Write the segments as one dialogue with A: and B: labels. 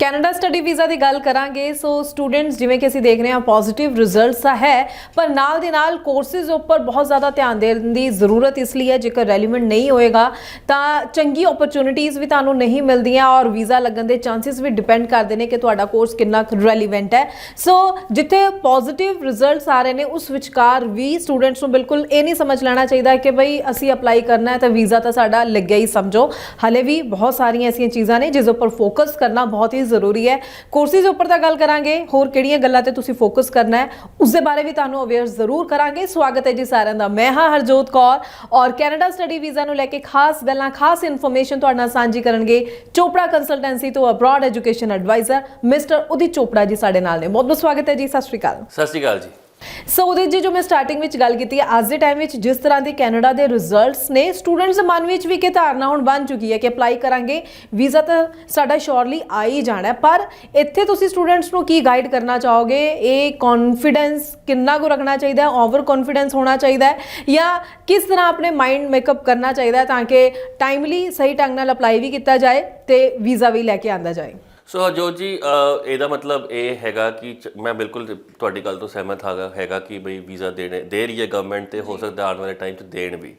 A: Canada study visa ਦੀ ਗੱਲ ਕਰਾਂਗੇ, so students, ਜਿਵੇਂ ਕਿ ਅਸੀਂ ਦੇਖ ਰਹੇ ਹਾਂ ਪੋਜ਼ਿਟਿਵ ਰਿਜ਼ਲਟਸ ਤਾਂ ਹੈ, ਪਰ ਨਾਲ ਦੇ ਨਾਲ ਕੋਰਸਿਸ ਉੱਪਰ ਬਹੁਤ ਜ਼ਿਆਦਾ ਧਿਆਨ ਦੇਣ ਦੀ ਜ਼ਰੂਰਤ ਇਸ ਲਈ ਹੈ, ਜੇਕਰ ਰੈਲੀਵੈਂਟ ਨਹੀਂ ਹੋਏਗਾ, ਤਾਂ ਚੰਗੀ ਓਪਰਚ्युनिटीज ਵੀ ਤੁਹਾਨੂੰ ਨਹੀਂ ਮਿਲਦੀਆਂ ਔਰ ਵੀਜ਼ਾ ਲੱਗਣ ਦੇ ਚਾਂਸਸ ਵੀ ਡਿਪੈਂਡ ਕਰਦੇ ਨੇ ਕਿ ਤੁਹਾਡਾ ਕੋਰਸ ਕਿੰਨਾ ਰੈਲੀਵੈਂਟ ਹੈ। ਸੋ ਜਿੱਥੇ ਪੋਜ਼ਿਟਿਵ ਰਿਜ਼ਲਟਸ ਆ ਰਹੇ ਨੇ, ਉਸ ਵਿਚਕਾਰ ਵੀ ਸਟੂਡੈਂਟਸ ਨੂੰ ਬਿਲਕੁਲ ਇਹ ਨਹੀਂ ਸਮਝ ਲੈਣਾ ਚਾਹੀਦਾ ਕਿ ਭਈ ਅਸੀਂ ਅਪਲਾਈ ਕਰਨਾ ਹੈ ਤਾਂ ਵੀਜ਼ਾ ਤਾਂ ਸਾਡਾ ਲੱਗਿਆ ਹੀ ਸਮਝੋ। ਹਲੇ ਵੀ ਬਹੁਤ ਸਾਰੀਆਂ ਐਸੀਆਂ ਚੀਜ਼ਾਂ ਨੇ, ਜਿਸ ਉੱਪਰ ਫੋਕਸ ਕਰਨਾ ਬਹੁਤ ਹੀ ਜ਼ਰੂਰੀ ਹੈ। ਕੋਰਸਿਸ ਉੱਪਰ ਤਾਂ ਗੱਲ ਕਰਾਂਗੇ। ਹੋਰ ਕਿਹੜੀਆਂ ਗੱਲਾਂ ਤੇ ਤੁਸੀਂ ਫੋਕਸ ਕਰਨਾ ਹੈ ਉਸ ਦੇ ਬਾਰੇ ਵੀ ਤੁਹਾਨੂੰ ਅਵੇਅਰ ਜ਼ਰੂਰ ਕਰਾਂਗੇ। ਸਵਾਗਤ ਹੈ ਜੀ ਸਾਰਿਆਂ ਦਾ। ਮੈਂ ਹਾਂ ਹਰਜੋਤ ਕੌਰ ਔਰ ਕੈਨੇਡਾ ਸਟੱਡੀ ਵੀਜ਼ਾ ਨੂੰ ਲੈ ਕੇ ਖਾਸ ਗੱਲਾਂ, ਖਾਸ ਇਨਫੋਰਮੇਸ਼ਨ ਤੁਹਾਡੇ ਨਾਲ ਸਾਂਝੀ ਕਰਨਗੇ। ਚੋਪੜਾ ਕੰਸਲਟੈਂਸੀ ਤੋਂ abroad education advisor mister Udi Chopra ji ਸਾਡੇ ਨਾਲ ਨੇ। ਬਹੁਤ ਬਹੁਤ ਸਵਾਗਤ ਹੈ ਜੀ। ਸਤਿ ਸ਼੍ਰੀ ਅਕਾਲ।
B: ਸਤਿ ਸ਼੍ਰੀ ਅਕਾਲ ਜੀ।
A: ਸੋ ਉਦਿਤ ਜੀ ਜੋ ਮੈਂ ਸਟਾਰਟਿੰਗ ਵਿੱਚ ਗੱਲ ਕੀਤੀ ਹੈ, ਅੱਜ ਦੇ ਟਾਈਮ ਵਿੱਚ ਜਿਸ ਤਰ੍ਹਾਂ ਦੇ ਕੈਨੇਡਾ ਦੇ ਰਿਜ਼ਲਟਸ ਨੇ ਸਟੂਡੈਂਟਸ ਦੇ ਮਨ ਵਿੱਚ ਵੀ ਕਿ ਧਾਰਨਾ ਹੁਣ ਬਣ ਚੁੱਕੀ ਹੈ ਕਿ ਅਪਲਾਈ ਕਰਾਂਗੇ। ਵੀਜ਼ਾ ਤਾਂ ਸਾਡਾ ਸ਼ੋਰਲੀ ਆ ਹੀ ਜਾਣਾ ਪਰ ਇੱਥੇ ਤੁਸੀਂ ਸਟੂਡੈਂਟਸ ਨੂੰ ਕੀ ਗਾਈਡ ਕਰਨਾ ਚਾਹੋਗੇ? ਇਹ ਕੌਨਫੀਡੈਂਸ ਕਿੰਨਾ ਕੁ ਰੱਖਣਾ ਚਾਹੀਦਾ ਹੈ? ਓਵਰ ਕੌਨਫੀਡੈਂਸ ਹੋਣਾ ਚਾਹੀਦਾ ਹੈ ਜਾਂ ਕਿਸ ਤਰ੍ਹਾਂ ਆਪਣੇ ਮਾਈਂਡ ਮੇਕਅਪ ਕਰਨਾ ਚਾਹੀਦਾ ਤਾਂ ਕਿ ਟਾਈਮਲੀ ਸਹੀ ਢੰਗ ਨਾਲ ਅਪਲਾਈ ਵੀ ਕੀਤਾ ਜਾਏ ਤੇ ਵੀਜ਼ਾ ਵੀ ਲੈ ਕੇ ਆਂਦਾ ਜਾਏ?
B: ਸੋ ਹਰਜੋਤ ਜੀ ਇਹਦਾ ਮਤਲਬ ਇਹ ਹੈਗਾ ਕਿ ਮੈਂ ਬਿਲਕੁਲ ਤੁਹਾਡੀ ਗੱਲ ਤੋਂ ਸਹਿਮਤ ਹਾਂਗਾ ਹੈਗਾ ਕਿ ਬਈ ਵੀਜ਼ਾ ਦੇਣੇ ਦੇ ਰਹੀ ਹੈ ਗਵਰਨਮੈਂਟ ਤੇ ਹੋ ਸਕਦਾ ਆਉਣ ਵਾਲੇ ਟਾਈਮ 'ਚ ਦੇਣ ਵੀ।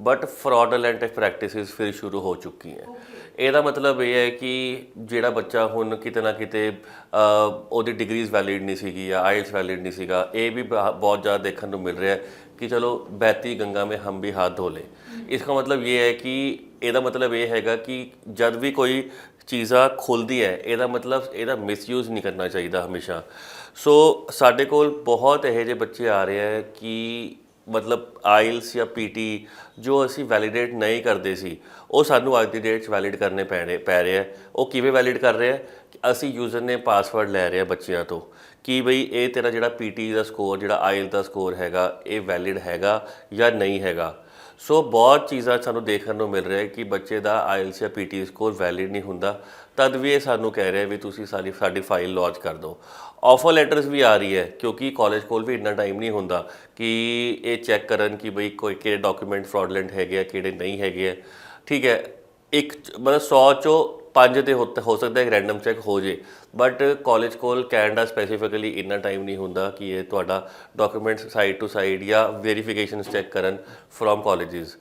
B: ਬਟ ਫਰਾਡਲੈਂਟ ਪ੍ਰੈਕਟਿਸਿਸ ਫਿਰ ਸ਼ੁਰੂ ਹੋ ਚੁੱਕੀ ਹੈ। ਇਹਦਾ ਮਤਲਬ ਇਹ ਹੈ ਕਿ ਜਿਹੜਾ ਬੱਚਾ ਹੁਣ ਕਿਤੇ ਨਾ ਕਿਤੇ ਉਹਦੀ ਡਿਗਰੀਜ਼ ਵੈਲਿਡ ਨਹੀਂ ਸੀਗੀ ਜਾਂ ਆਈਲਸ ਵੈਲਿਡ ਨਹੀਂ ਸੀਗਾ ਇਹ ਵੀ ਬਹੁਤ ਜ਼ਿਆਦਾ ਦੇਖਣ ਨੂੰ ਮਿਲ ਰਿਹਾ ਹੈ ਕਿ ਚਲੋ ਬੈਤੀ ਗੰਗਾ ਮੇ ਹਮ ਵੀ ਹੱਥ ਧੋ ਲੇ ਇਸ ਦਾ ਮਤਲਬ ਇਹ ਹੈ ਕਿ ਇਹਦਾ ਮਤਲਬ ਇਹ ਹੈਗਾ ਕਿ ਜਦ ਵੀ ਕੋਈ ਚੀਜ਼ਾਂ ਖੁੱਲਦੀ ਹੈ, ਇਹਦਾ ਮਤਲਬ ਇਹਦਾ ਮਿਸਯੂਜ਼ ਨਹੀਂ ਕਰਨਾ ਚਾਹੀਦਾ ਹਮੇਸ਼ਾ। ਸੋ ਸਾਡੇ ਕੋਲ ਬਹੁਤ ਇਹੋ ਜਿਹੇ ਬੱਚੇ ਆ ਰਹੇ ਹੈ ਕਿ ਮਤਲਬ ਆਇਲਸ ਜਾਂ ਪੀਟੀ ਜੋ ਅਸੀਂ ਵੈਲੀਡੇਟ ਨਹੀਂ ਕਰਦੇ ਸੀ, ਉਹ ਸਾਨੂੰ ਅੱਜ ਦੀ ਡੇਟ 'ਚ ਵੈਲਿਡ ਕਰਨੇ ਪੈਣੇ, ਪੈ ਰਹੇ ਹੈ। ਉਹ ਕਿਵੇਂ ਵੈਲਿਡ ਕਰ ਰਹੇ ਹੈ? ਅਸੀਂ ਯੂਜ਼ਰ ਨੇ ਪਾਸਵਰਡ ਲੈ ਰਹੇ ਆ ਬੱਚਿਆਂ ਤੋਂ ਕਿ ਬਈ ਇਹ ਤੇਰਾ ਜਿਹੜਾ ਪੀਟੀ ਦਾ ਸਕੋਰ ਜਿਹੜਾ ਆਇਲ ਦਾ ਸਕੋਰ ਹੈਗਾ, ਇਹ ਵੈਲਿਡ ਹੈਗਾ ਜਾਂ ਨਹੀਂ ਹੈਗਾ। ਸੋ ਬਹੁਤ ਚੀਜ਼ਾਂ ਸਾਨੂੰ ਦੇਖਣ ਨੂੰ ਮਿਲ ਰਿਹਾ ਹੈ ਕਿ ਬੱਚੇ ਦਾ ਆਇਲਸ ਜਾਂ ਪੀਟੀ ਸਕੋਰ ਵੈਲਿਡ ਨਹੀਂ ਹੁੰਦਾ। ਤਦ ਵੀ ਇਹ ਸਾਨੂੰ ਕਹਿ ਰਿਹਾ ਵੀ ਤੁਸੀਂ ਸਾਡੀ ਸਾਡੀ ਫਾਈਲ ਲੌਂਚ ਕਰ ਦਿਓ। ਆਫਰ ਲੈਟਰਸ ਵੀ ਆ ਰਹੀ ਹੈ, ਕਿਉਂਕਿ ਕਾਲਜ ਕੋਲ ਵੀ ਇੰਨਾ ਟਾਈਮ ਨਹੀਂ ਹੁੰਦਾ ਕਿ ਇਹ ਚੈੱਕ ਕਰਨ ਕਿ ਬਈ ਕੋਈ ਕਿਹੜੇ ਡਾਕੂਮੈਂਟ ਫਰਾਡਲੈਂਟ ਹੈਗੇ ਆ, ਕਿਹੜੇ ਨਹੀਂ ਹੈਗੇ ਆ। ਠੀਕ ਹੈ ਇੱਕ ਮਤਲਬ 100 ਚੋਂ ਪੰਜ ਤੇ ਹੋ ਹੋ ਸਕਦਾ ਹੈ ਰੈਂਡਮ ਚੈੱਕ ਹੋ ਜੇ। ਬਟ ਕਾਲਜ ਕੋਲ ਕੈਨੇਡਾ ਸਪੈਸੀਫਿਕਲੀ ਇੰਨਾ ਟਾਈਮ ਨਹੀਂ ਹੁੰਦਾ ਕਿ ਇਹ ਤੁਹਾਡਾ ਡਾਕੂਮੈਂਟਸ ਸਾਈਡ ਟੂ ਸਾਈਡ ਜਾਂ ਵੈਰੀਫਿਕੇਸ਼ਨਸ ਚੈੱਕ ਕਰਨ ਫਰੋਮ ਕਾਲਜਸ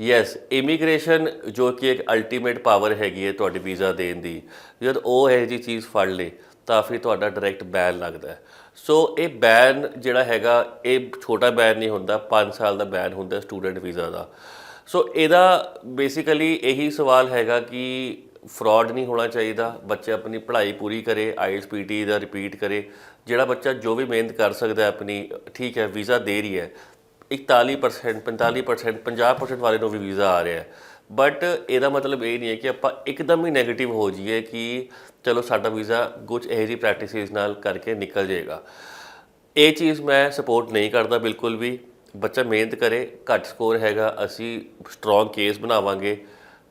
B: ਯੈਸ ਇਮੀਗ੍ਰੇਸ਼ਨ ਜੋ ਕਿ ਇੱਕ ਅਲਟੀਮੇਟ ਪਾਵਰ ਹੈਗੀ ਹੈ ਤੁਹਾਡੀ ਵੀਜ਼ਾ ਦੇਣ ਦੀ। ਜਦ ਉਹ ਇਹ ਜੀ ਚੀਜ਼ ਫੜ ਲੇ, ਤਾਂ ਫਿਰ ਤੁਹਾਡਾ ਡਾਇਰੈਕਟ ਬੈਨ ਲੱਗਦਾ ਹੈ। ਸੋ ਇਹ ਬੈਨ ਜਿਹੜਾ ਹੈਗਾ, ਇਹ ਛੋਟਾ ਬੈਨ ਨਹੀਂ ਹੁੰਦਾ 5 ਸਾਲ ਦਾ ਬੈਨ ਹੁੰਦਾ ਸਟੂਡੈਂਟ ਵੀਜ਼ਾ ਦਾ। ਸੋ ਇਹਦਾ ਬੇਸਿਕਲੀ ਇਹੀ ਸਵਾਲ ਹੈਗਾ ਕਿ ਫਰਾਡ ਨਹੀਂ ਹੋਣਾ ਚਾਹੀਦਾ, ਬੱਚੇ ਆਪਣੀ ਪੜ੍ਹਾਈ ਪੂਰੀ ਕਰੇ ਆਈਐਲਟਸ ਪੀਟੀ ਦਾ ਰਿਪੀਟ ਕਰੇ, ਜਿਹੜਾ ਬੱਚਾ ਜੋ ਵੀ ਮਿਹਨਤ ਕਰ ਸਕਦਾ ਆਪਣੀ, ਠੀਕ ਹੈ, ਵੀਜ਼ਾ ਦੇ ਰਹੀ ਹੈ 41% 45% 50% ਵਾਲੇ ਨੂੰ ਵੀ ਵੀਜ਼ਾ ਆ ਰਿਹਾ ਹੈ। ਬਟ ਇਹਦਾ ਮਤਲਬ ਇਹ ਨਹੀਂ ਹੈ ਕਿ ਆਪਾਂ ਇੱਕਦਮ ਹੀ 네ਗੇਟਿਵ ਹੋ ਜਾਈਏ ਕਿ ਚਲੋ ਸਾਡਾ ਵੀਜ਼ਾ ਕੁਝ ਇਹੋ ਜਿਹੀ ਪ੍ਰੈਕਟਿਸਿਸ ਨਾਲ ਕਰਕੇ ਨਿਕਲ ਜਾਏਗਾ। ਇਹ ਚੀਜ਼ ਮੈਂ ਸਪੋਰਟ ਨਹੀਂ ਕਰਦਾ ਬਿਲਕੁਲ ਵੀ। ਬੱਚਾ ਮਿਹਨਤ ਕਰੇ, ਘੱਟ ਸਕੋਰ ਹੈਗਾ, ਅਸੀਂ ਸਟਰੋਂਗ ਕੇਸ ਬਣਾਵਾਂਗੇ।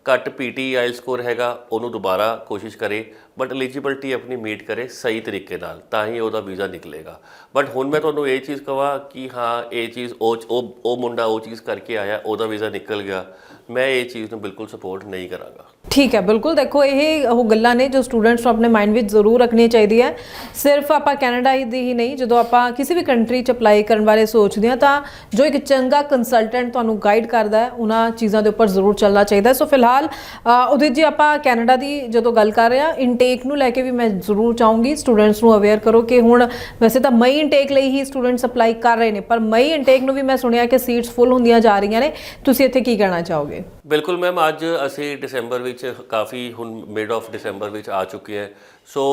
B: ਘੱਟ ਪੀਟੀ ਆਈਲ ਸਕੋਰ ਹੈਗਾ, ਉਹਨੂੰ ਦੁਬਾਰਾ ਕੋਸ਼ਿਸ਼ ਕਰੇ ਬਟ ਐਲੀਜੀਬਿਲਟੀ ਆਪਣੀ ਮੀਟ ਕਰੇ ਸਹੀ ਤਰੀਕੇ ਨਾਲ, ਤਾਂ ਹੀ ਉਹਦਾ ਵੀਜ਼ਾ ਨਿਕਲੇਗਾ। ਬਟ ਹੁਣ ਮੈਂ ਤੁਹਾਨੂੰ ਇਹ ਚੀਜ਼ ਕਹਾਂ ਕਿ ਹਾਂ, ਇਹ ਚੀਜ਼ ਉਹ ਉਹ ਮੁੰਡਾ ਉਹ ਚੀਜ਼ ਕਰਕੇ ਆਇਆ, ਉਹਦਾ ਵੀਜ਼ਾ ਨਿਕਲ ਗਿਆ। ਮੈਂ ਇਹ ਚੀਜ਼ ਨੂੰ ਬਿਲਕੁਲ ਸਪੋਰਟ ਨਹੀਂ ਕਰਾਂਗਾ।
A: ਠੀਕ ਹੈ ਬਿਲਕੁਲ। ਦੇਖੋ ਇਹ ਉਹ ਗੱਲਾਂ ਨੇ ਜੋ ਸਟੂਡੈਂਟਸ ਨੂੰ ਆਪਣੇ ਮਾਈਂਡ ਵਿੱਚ ਜ਼ਰੂਰ ਰੱਖਣੀ ਚਾਹੀਦੀ ਹੈ ਸਿਰਫ ਆਪਾਂ ਕੈਨੇਡਾ ਹੀ ਦੀ ਹੀ ਨਹੀਂ ਜਦੋਂ ਆਪਾਂ ਕਿਸੇ ਵੀ ਕੰਟਰੀ 'ਚ ਅਪਲਾਈ ਕਰਨ ਬਾਰੇ ਸੋਚਦੇ ਹਾਂ ਤਾਂ ਜੋ ਇੱਕ ਚੰਗਾ ਕੰਸਲਟੈਂਟ ਤੁਹਾਨੂੰ ਗਾਈਡ ਕਰਦਾ ਹੈ ਉਹਨਾਂ ਚੀਜ਼ਾਂ ਦੇ ਉੱਪਰ ਜ਼ਰੂਰ ਚੱਲਣਾ ਚਾਹੀਦਾ ਸੋ ਫਿਲਹਾਲ ਅ, ਉਦਿਤ ਜੀ ਆਪਾਂ ਕੈਨੇਡਾ ਦੀ ਜਦੋਂ ਗੱਲ ਕਰ ਰਹੇ ਹਾਂ ਇਨਟੇਕ ਨੂੰ ਲੈ ਕੇ ਵੀ ਮੈਂ ਜ਼ਰੂਰ ਚਾਹੂੰਗੀ। ਸਟੂਡੈਂਟਸ ਨੂੰ ਅਵੇਅਰ ਕਰੋ ਕਿ ਹੁਣ ਵੈਸੇ ਤਾਂ ਮਈ ਇਨਟੇਕ ਲਈ ਹੀ ਸਟੂਡੈਂਟਸ ਅਪਲਾਈ ਕਰ ਰਹੇ ਨੇ ਪਰ ਮਈ ਇਨਟੇਕ ਨੂੰ ਵੀ ਮੈਂ ਸੁਣਿਆ ਕਿ ਸੀਟਸ ਫੁੱਲ ਹੁੰਦੀਆਂ ਜਾ ਰਹੀਆਂ ਨੇ। ਤੁਸੀਂ ਇੱਥੇ ਕੀ ਕਹਿਣਾ ਚਾਹੋਗੇ?
B: ਬਿਲਕੁਲ ਮੈਮ ਅੱਜ ਅਸੀਂ ਡਿਸੰਬਰ ਵਿੱਚ ਕਾਫੀ ਹੁਣ ਮਿਡ ਆਫ ਦਸੰਬਰ ਵਿੱਚ ਆ ਚੁੱਕੀ ਹੈ। ਸੋ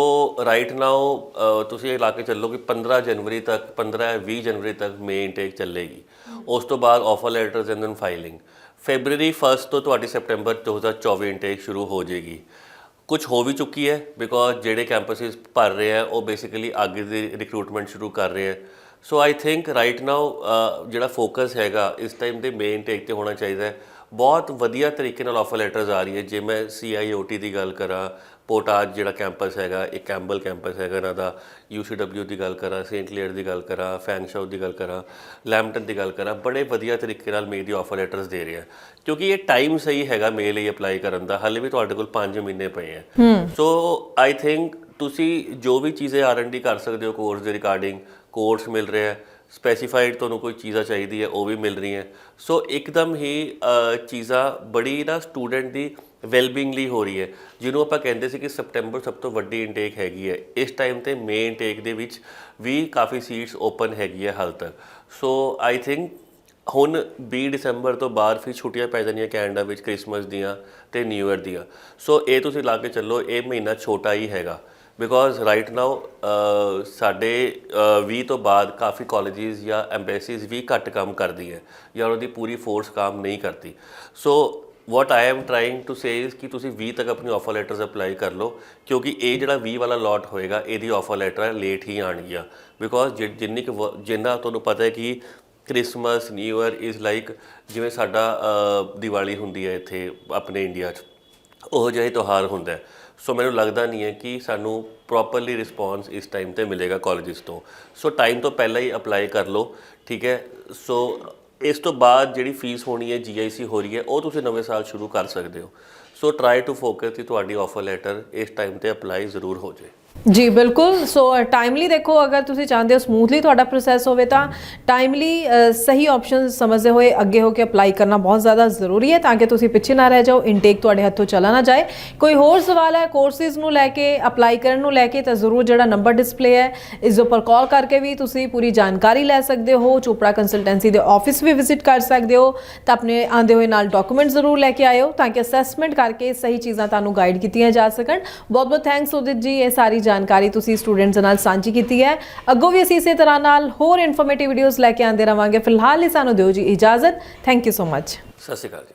B: ਰਾਈਟ ਨਾਓ ਤੁਸੀਂ ਇਹ ਲਾ ਕੇ ਚੱਲੋ ਕਿ 15 ਜਨਵਰੀ ਤੱਕ 15 20 ਜਨਵਰੀ ਤੱਕ ਮੇ ਇਨਟੇਕ ਚੱਲੇਗੀ। ਉਸ ਤੋਂ ਬਾਅਦ offer letters and then filing February 1 ਤੋਂ ਤੁਹਾਡੀ ਸਪਟੈਂਬਰ 2024 ਇਨਟੇਕ ਸ਼ੁਰੂ ਹੋ ਜਾਏਗੀ। ਕੁਝ ਹੋ ਵੀ ਚੁੱਕੀ ਹੈ ਬਿਕੋਜ਼ ਜਿਹੜੇ ਕੈਂਪਸਿਸ ਭਰ ਰਹੇ ਆ ਉਹ ਬੇਸਿਕਲੀ ਅੱਗੇ ਦੀ ਰਿਕਰੂਟਮੈਂਟ ਸ਼ੁਰੂ ਕਰ ਰਹੇ ਆ ਸੋ ਆਈ ਥਿੰਕ ਰਾਈਟ ਨਾਓ ਜਿਹੜਾ ਫੋਕਸ ਹੈਗਾ, ਇਸ ਟਾਈਮ ਦੇ ਮੇਨ ਟੇਕ ਤੇ ਹੋਣਾ ਚਾਹੀਦਾ ਹੈ। ਬਹੁਤ ਵਧੀਆ ਤਰੀਕੇ ਨਾਲ ਆਫਰ ਲੈਟਰਸ ਆ ਰਹੀ ਹੈ। ਜੇ ਮੈਂ CIOT ਦੀ ਗੱਲ ਕਰਾਂ ਪੋਟਾਜ ਜਿਹੜਾ ਕੈਂਪਸ ਹੈਗਾ ਇਹ ਕੈਂਬਲ ਕੈਂਪਸ ਹੈਗਾ ਇਹਨਾਂ ਦਾ UCW ਦੀ ਗੱਲ ਕਰਾਂ ਸੇਂਟ ਕਲੇਅਰ ਦੀ ਗੱਲ ਕਰਾਂ ਫੈਂਗਸ਼ਾਓ ਦੀ ਗੱਲ ਕਰਾਂ ਲੈਂਪਟਨ ਦੀ ਗੱਲ ਕਰਾਂ ਬੜੇ ਵਧੀਆ ਤਰੀਕੇ ਨਾਲ ਮੇ ਦੀ ਆਫਰ ਲੈਟਰਸ ਦੇ ਰਹੇ। ਆ ਕਿਉਂਕਿ ਇਹ ਟਾਈਮ ਸਹੀ ਹੈਗਾ ਮੇ ਲਈ ਅਪਲਾਈ ਕਰਨ ਦਾ ਹਾਲੇ ਵੀ ਤੁਹਾਡੇ ਕੋਲ 5 ਮਹੀਨੇ ਪਏ ਆ। ਸੋ ਆਈ ਥਿੰਕ ਤੁਸੀਂ ਜੋ ਵੀ ਚੀਜ਼ੇ ਆਰ&ਡੀ ਕਰ ਸਕਦੇ ਹੋ ਕੋਰਸ ਦੇ ਰਿਗਾਰਡਿੰਗ ਕੋਰਸ ਮਿਲ ਰਿਹਾ ਹੈ। ਸਪੈਸੀਫਾਈਡ ਤੁਹਾਨੂੰ ਕੋਈ ਚੀਜ਼ਾਂ ਚਾਹੀਦੀ ਹੈ, ਉਹ ਵੀ ਮਿਲ ਰਹੀਆਂ ਸੋ ਇੱਕਦਮ ਹੀ ਚੀਜ਼ਾਂ ਬੜੀ ਨਾ ਸਟੂਡੈਂਟ ਦੀ ਵੈਲਬੀਇੰਗ ਲਈ ਹੋ ਰਹੀ ਹੈ। ਜਿਹਨੂੰ ਆਪਾਂ ਕਹਿੰਦੇ ਸੀ ਕਿ ਸਪਟੈਂਬਰ ਸਭ ਤੋਂ ਵੱਡੀ ਇਨਟੇਕ ਹੈਗੀ ਹੈ। ਇਸ ਟਾਈਮ ਤੇ ਮੇ ਇਨਟੇਕ ਦੇ ਵਿੱਚ ਵੀ ਕਾਫੀ ਸੀਟਸ ਓਪਨ ਹੈਗੀ ਹੈ ਹਾਲ ਤੱਕ। ਸੋ ਆਈ ਥਿੰਕ ਹੁਣ 20 ਦਸੰਬਰ ਤੋਂ ਬਾਅਦ ਫਿਰ ਛੁੱਟੀਆਂ ਪੈ ਜਾਣੀਆਂ ਕੈਨੇਡਾ ਵਿੱਚ ਕ੍ਰਿਸਮਸ ਦੀਆਂ ਤੇ ਨਿਊ ਇਅਰ ਦੀਆਂ। ਸੋ ਇਹ ਤੁਸੀਂ ਲਾ ਕੇ ਚੱਲੋ, ਇਹ ਮਹੀਨਾ ਛੋਟਾ ਹੀ ਹੈਗਾ। ਬਿਕੋਜ਼ ਰਾਈਟ ਨਾਓ ਸਾਡੇ uh, ਅ, 20 ਤੋਂ ਬਾਅਦ ਕਾਫੀ ਕਾਲਜਿਸ ਜਾਂ ਐਮਬੈਸੀਜ਼ ਵੀ ਘੱਟ ਕੰਮ ਕਰਦੀ ਹੈ ਜਾਂ ਉਹਦੀ ਪੂਰੀ ਫੋਰਸ ਕੰਮ ਨਹੀਂ ਕਰਦੀ। So what I am trying to say is ਕਿ ਤੁਸੀਂ 20 ਤੱਕ ਆਪਣੀ ਆਫਰ ਲੈਟਰਸ ਅਪਲਾਈ ਕਰ ਲਓ ਕਿਉਂਕਿ ਇਹ ਜਿਹੜਾ 20 ਵਾਲਾ ਲੋਟ ਹੋਏਗਾ ਇਹਦੀ ਆਫਰ ਲੈਟਰ ਲੇਟ ਹੀ ਆਣਗੀਆਂ ਬਿਕੋਜ਼ ਜਿੰਨੀ ਕੁ ਵ- ਜਿੰਨਾ ਤੁਹਾਨੂੰ ਪਤਾ ਹੈ ਕਿ Christmas new year is like ਜਿਵੇਂ ਸਾਡਾ uh, ਦੀਵਾਲੀ ਹੁੰਦੀ ਹੈ ਇੱਥੇ ਆਪਣੇ ਇੰਡੀਆ 'ਚ। ਉਹ ਜਿਹੇ ਤਿਉਹਾਰ ਹੁੰਦਾ ਹੈ। ਸੋ ਮੈਨੂੰ ਲੱਗਦਾ ਨਹੀਂ ਹੈ ਕਿ ਸਾਨੂੰ ਪ੍ਰੋਪਰਲੀ ਰਿਸਪੌਂਸ ਇਸ ਟਾਈਮ ਤੇ ਮਿਲੇਗਾ ਕਾਲਜਿਸ ਤੋਂ। ਸੋ ਟਾਈਮ ਤੋਂ ਪਹਿਲਾਂ ਹੀ ਅਪਲਾਈ ਕਰ ਲਓ, ਠੀਕ ਹੈ? ਸੋ ਇਸ ਤੋਂ ਬਾਅਦ ਜਿਹੜੀ ਫੀਸ ਹੋਣੀ ਹੈ ਜੀਆਈਸੀ ਹੋ ਰਹੀ ਹੈ, ਉਹ ਤੁਸੀਂ ਨਵੇਂ ਸਾਲ ਸ਼ੁਰੂ ਕਰ ਸਕਦੇ ਹੋ। ਸੋ ਟਰਾਈ ਟੂ ਫੋਕਸ ਕਿ ਤੁਹਾਡੀ ਆਫਰ ਲੈਟਰ ਇਸ ਟਾਈਮ ਤੇ ਅਪਲਾਈ ਜ਼ਰੂਰ ਹੋ ਜਾਏ।
A: ਜੀ, ਬਿਲਕੁਲ। ਸੋ ਟਾਈਮਲੀ ਦੇਖੋ, ਅਗਰ ਤੁਸੀਂ ਚਾਹੁੰਦੇ ਹੋ ਸਮੂਥਲੀ ਤੁਹਾਡਾ ਪ੍ਰੋਸੈਸ ਹੋਵੇ ਤਾਂ ਟਾਈਮਲੀ ਸਹੀ ਆਪਸ਼ਨ ਸਮਝਦੇ ਹੋਏ ਅੱਗੇ ਹੋ ਕੇ ਅਪਲਾਈ ਕਰਨਾ ਬਹੁਤ ਜ਼ਿਆਦਾ ਜ਼ਰੂਰੀ ਹੈ ਤਾਂ ਕਿ ਤੁਸੀਂ ਪਿੱਛੇ ਨਾ ਰਹਿ ਜਾਓ ਇਨਟੇਕ ਤੁਹਾਡੇ ਹੱਥੋਂ ਚਲਾ ਨਾ ਜਾਏ। ਕੋਈ ਹੋਰ ਸਵਾਲ ਹੈ ਕੋਰਸਿਸ ਨੂੰ ਲੈ ਕੇ ਅਪਲਾਈ ਕਰਨ ਨੂੰ ਲੈ ਕੇ, ਤਾਂ ਜ਼ਰੂਰ ਜਿਹੜਾ ਨੰਬਰ ਡਿਸਪਲੇ ਹੈ, ਇਸ ਦੇ ਉੱਪਰ ਕਾਲ ਕਰਕੇ ਵੀ ਤੁਸੀਂ ਪੂਰੀ ਜਾਣਕਾਰੀ ਲੈ ਸਕਦੇ ਹੋ। ਚੋਪੜਾ ਕੰਸਲਟੈਂਸੀ ਦੇ ਆਫਿਸ ਵੀ ਵਿਜ਼ਿਟ ਕਰ ਸਕਦੇ ਹੋ। ਤਾਂ ਆਪਣੇ ਆਂਦੇ ਹੋਏ ਨਾਲ ਡਾਕੂਮੈਂਟ ਜ਼ਰੂਰ ਲੈ ਕੇ ਆਇਓ ਤਾਂ ਕਿ ਅਸੈਸਮੈਂਟ ਕਰਕੇ ਸਹੀ ਚੀਜ਼ਾਂ ਤੁਹਾਨੂੰ ਗਾਈਡ ਕੀਤੀਆਂ ਜਾ ਸਕਣ। ਬਹੁਤ ਬਹੁਤ ਥੈਂਕਸ ਉਦਿਤ ਜੀ, ਇਹ ਸਾਰੀ ਜਾਣਕਾਰੀ ਤੁਸੀਂ ਸਟੂਡੈਂਟਸ ਨਾਲ ਸਾਂਝੀ ਕੀਤੀ ਹੈ। ਅੱਗੋਂ ਵੀ ਅਸੀਂ ਇਸੇ ਤਰ੍ਹਾਂ ਨਾਲ ਹੋਰ ਇਨਫੋਰਮੇਟਿਵ ਵੀਡੀਓਜ਼ ਲੈ ਕੇ ਆਉਂਦੇ ਰਵਾਂਗੇ। ਫਿਲਹਾਲ ਲਈ ਸਾਨੂੰ ਦਿਓ ਜੀ ਇਜਾਜ਼ਤ। ਥੈਂਕ ਯੂ ਸੋ ਮੱਚ
B: ਸਤਿ ਸ਼੍ਰੀ ਅਕਾਲ ਜੀ।